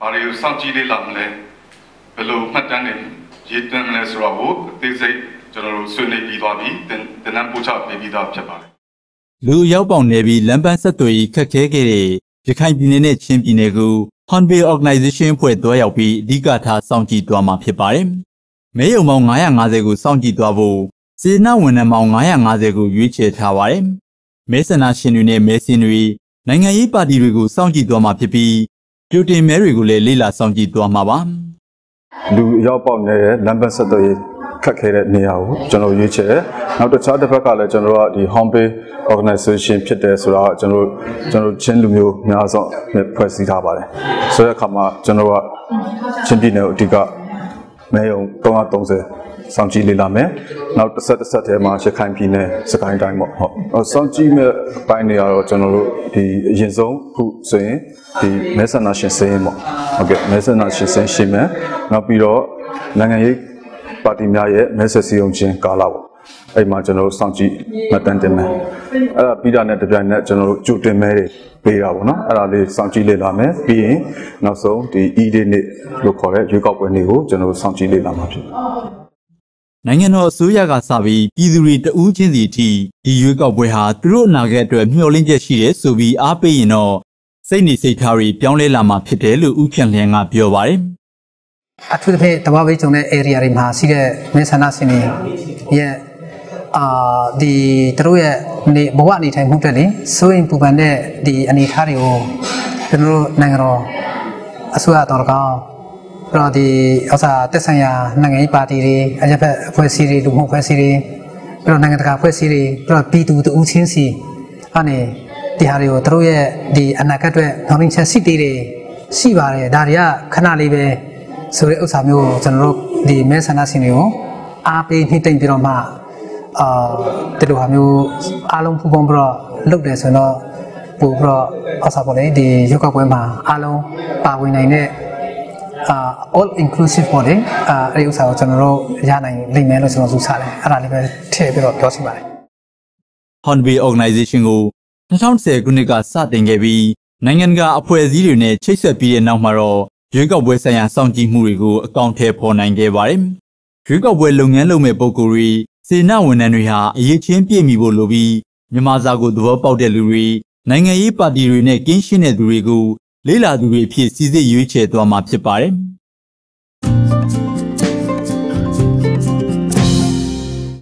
ဘာတွေကိုစောင့်ကြည့်လေ့လာမလဲဘယ်လိုမှတ်တမ်းတွေရေးသွင်းမလဲဆိုတော့ကိုအသေးစိတ်ကျွန်တော်တို့ဆွေးနွေးပြီးသွားပြီတင်တင်နန်းပို့ချပေးပြီးသားဖြစ်ပါတယ်လူအရောက်ပေါင်နေပြီးလမ်းပန်းဆက်သွယ်ရေးခက်ခဲခဲ့တဲ့ရခိုင်ပြည်နယ်နဲ့ချင်းပြည်နယ်ကို Hornbill Organization ဖွဲ့တွဲရောက်ပြီးအဓိကထားစောင့်ကြည့်သွားမှာဖြစ်ပါတယ်။မဲယုံပေါင်း950ကိုစောင့်ကြည့်သွားဖို့စေနာဝန်ထမ်းပေါင်း950ကိုရွေးချယ်ထားပါတယ်။မဲဆန္ဒရှင်တွေနဲ့မဲဆင်းတွေနိုင်ငံရေးပါတီတွေကိုစောင့်ကြည့်သွားမှာဖြစ်ပြီး ကြိုတင်မဲတွေကိုလည်းလေ့လာစောင့်ကြည့်သွားမှာပါ။လူရောက်ပေါက်နေတဲ့လမ်းပန်းဆက်သွယ်ရေးခက်ခဲတဲ့နေရာကိုကျွန်တော်ရွေးချယ်တယ်။နောက်တစ်ခြားတစ်ဖက်ကလည်းကျွန်တော်တို့ကဒီ home pay organization ဖြစ်တယ်ဆိုတော့ကျွန်တော်တို့ကျွန်တော်တို့ချင်းလူမျိုးများစွာနဲ့ဖွဲ့စည်းထားပါတယ်။ဆိုတဲ့အခါမှာကျွန်တော်တို့ကချင်းပြည်နယ်ကိုအဓိကမဲယုံ330 စောင့်ကြည့်လေ့လာမယ်။နောက်တစ်ဆက်တစ်ဆက်ထဲမှာရခိုင်ပြည်နယ်စကိုင်းတိုင်းပေါ့ဟုတ်။စောင့်ကြည့်မဲ့ပိုင်းတွေကတော့ကျွန်တော်တို့ဒီအရင်ဆုံးခုဆိုရင်ဒီမဲဆန္ဒရှင်စင်းပေါ့။ဟုတ်ကဲ့မဲဆန္ဒရှင်စင်းရှင်းမယ်။နောက်ပြီးတော့နိုင်ငံရေးပါတီများရဲ့မဲဆက်စည်းရုံးခြင်းကာလပေါ့။အဲ့မှာကျွန်တော်တို့စောင့်ကြည့်မှတ်တမ်းတင်မယ်။အဲ့ဒါပြီးတာနဲ့တပြိုင်နက်ကျွန်တော်တို့ကြိုတင်မဲတွေပေးတာပေါ့နော်။အဲ့ဒါလေးစောင့်ကြည့်လေ့လာမယ်။ပြီးရင်နောက်ဆုံးဒီ e-day နေ့လို့ခေါ်တဲ့ရွေးကောက်ပွဲနေ့ကိုကျွန်တော်တို့စောင့်ကြည့်လေ့လာမှာဖြစ်တယ်။ နိုင်ငံတော်အစိုးရကစပြီးပြည်သူတွေတဦးချင်းစီအထိဒီရွေးကောက်ပွဲဟာသူတို့အနာဂတ်အတွက်မျှော်လင့်ချက်ရှိတယ်ဆိုပြီးအားပေးရင်တော့စိတ်နေစိတ်ထားတွေပြောင်းလဲလာမှာဖြစ်တယ်လို့ဦးဖြန့်လျံကပြောပါတယ်အထူးသဖြင့်တဘာဝေးကြုံတဲ့ area တွေမှာရှိတဲ့မဲဆန္ဒရှင်တွေရဲ့အာဒီသူတို့ရဲ့နေဘဝအနေထိုင်မှုတက်လေစိုးရင်ပူပန်တဲ့ဒီအနေအထားတွေကိုကျွန်တော်တို့နိုင်ငံတော်အစိုးရတော်ကောင် ပြီးတော့ဒီဥစ္စာတက်ဆိုင်ရာနိုင်ငံရေးပါတီတွေအကြက်ဖက်အဖွဲ့အစည်းတွေလူမှုအဖွဲ့အစည်းတွေပြီးတော့နိုင်ငံတကာအဖွဲ့အစည်းတွေပြီးတော့ပြည်သူတဦးချင်းစီအနေဒီဟာတွေကိုသူတို့ရဲ့ဒီအနာဂတ်အတွက်ခေါင်းရင်းချက်ရှိသေးတယ်ရှိပါတယ်ဒါတွေကခဏလေးပဲဆိုတဲ့ဥစ္စာမျိုးကိုကျွန်တော်တို့ဒီမဲဆန္ဒရှင်တွေကိုအားပေးနှိမ့်သိမ့်ပြီးတော့မှအာဒီလိုဟာမျိုးအားလုံးပူပေါင်းပြီးတော့လုပ်တယ်ဆိုတော့ပို့ပြီးတော့ဥစ္စာပေါ့လေဒီရုပ်ကပွဲမှာအားလုံးပါဝင်နိုင်တဲ့ အာ all inclusive ပေါ့လေအာအဲ့ဒီဥစ္စာကိုကျွန်တော်တို့ရနိုင်လိမ့်မယ်လို့ကျွန်တော်ယူဆတယ်အဲ့ဒါလေးပဲထည့်ပြီးတော့ပြောချင်ပါတယ်။ Hornbill Organization ကို2010ခုနှစ်ကစတင်ခဲ့ပြီးနိုင်ငံတကာအဖွဲ့အစည်းတွေနဲ့ချိတ်ဆက်ပြီးတဲ့နောက်မှာတော့ရွေးကောက်ပွဲဆိုင်ရာစောင့်ကြည့်မှုတွေကိုအကောင့်ထဲပေါ်နိုင်ခဲ့ပါတယ်။ရွေးကောက်ပွဲလုပ်ငန်းလုပ်မဲ့ပုဂ္ဂိုလ်တွေစေနာဝန်ထမ်းတွေဟာအရေးချင်းပြည့်မီဖို့လိုပြီးမြန်မာစာကိုသဘောပေါက်တဲ့လူတွေနိုင်ငံရေးပါတီတွေနဲ့ကင်းရှင်းတဲ့သူတွေကို လေးလာသူတွေအဖြစ်စီစစ်ရွေးချယ်သွားမှာဖြစ်ပါတယ်။